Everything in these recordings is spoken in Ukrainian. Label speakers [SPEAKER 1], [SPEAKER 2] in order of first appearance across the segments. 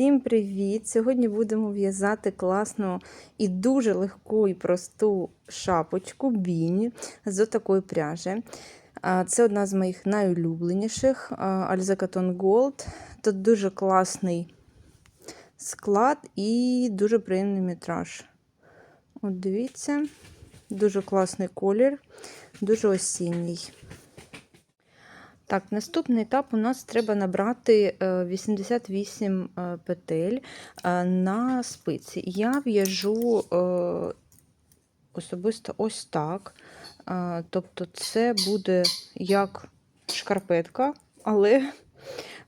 [SPEAKER 1] Всім привіт! Сьогодні будемо в'язати класну і дуже легку і просту шапочку біні з такої пряжі. Це одна з моїх найулюбленіших Alza Gold. Тут дуже класний склад і дуже приємний метраж. От дивіться, дуже класний колір, дуже осінній. Так, наступний етап у нас треба набрати е, 88 е, петель е, на спиці. Я в'яжу е, особисто ось так. Е, Тобто, це буде як шкарпетка, але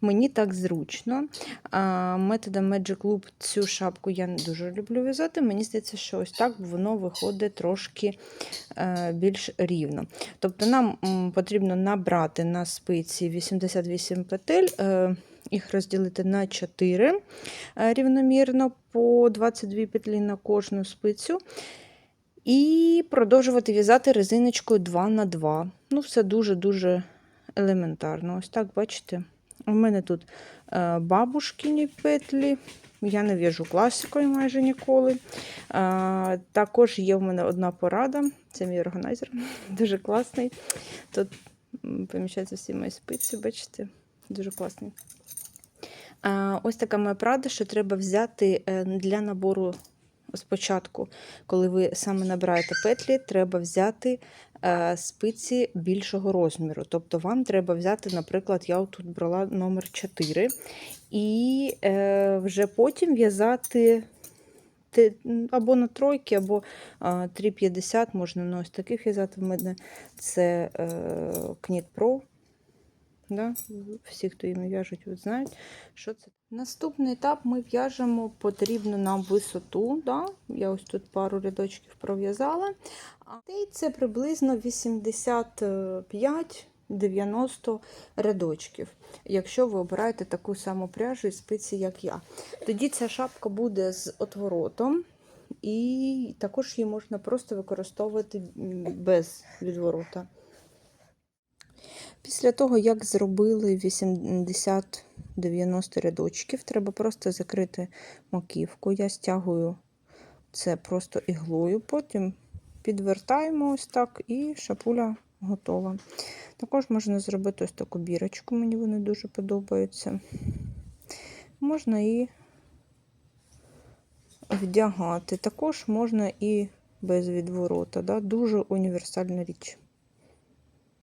[SPEAKER 1] мені так зручно. Методом Magic Loop цю шапку я не дуже люблю в'язати. Мені здається, що ось так воно виходить трошки е, більш рівно. Тобто нам потрібно набрати на спиці 88 петель, е, їх розділити на 4 е, рівномірно по 22 петлі на кожну спицю. І продовжувати в'язати резиночкою 2 на 2 Ну, все дуже-дуже елементарно. Ось так, бачите. У мене тут е, бабушкині петлі. Я не в'яжу класикою майже ніколи. А, також є в мене одна порада. Це мій органайзер, дуже класний. Тут поміщаються всі мої спиці, бачите, дуже класний. А, ось така моя порада, що треба взяти е, для набору спочатку, коли ви саме набираєте петлі, треба взяти е, спиці більшого розміру. Тобто вам треба взяти, наприклад, я тут брала номер 4, і е, вже потім в'язати або на тройки, або а, 3,50 можна на ось таких в'язати. В мене це е, Knit Pro. Да? Всі, хто їм в'яжуть, знають, що це. Наступний етап ми в'яжемо потрібну нам висоту. Да? Я ось тут пару рядочків пров'язала. А це приблизно 85-90 рядочків, якщо ви обираєте таку саму пряжу і спиці, як я. Тоді ця шапка буде з отворотом, і також її можна просто використовувати без відворота. Після того, як зробили 80-90 рядочків, треба просто закрити маківку. Я стягую це просто іглою, потім підвертаємо ось так, і шапуля готова. Також можна зробити ось таку бірочку, мені вони дуже подобаються. Можна і вдягати. Також можна і без відворота. Да? Дуже універсальна річ.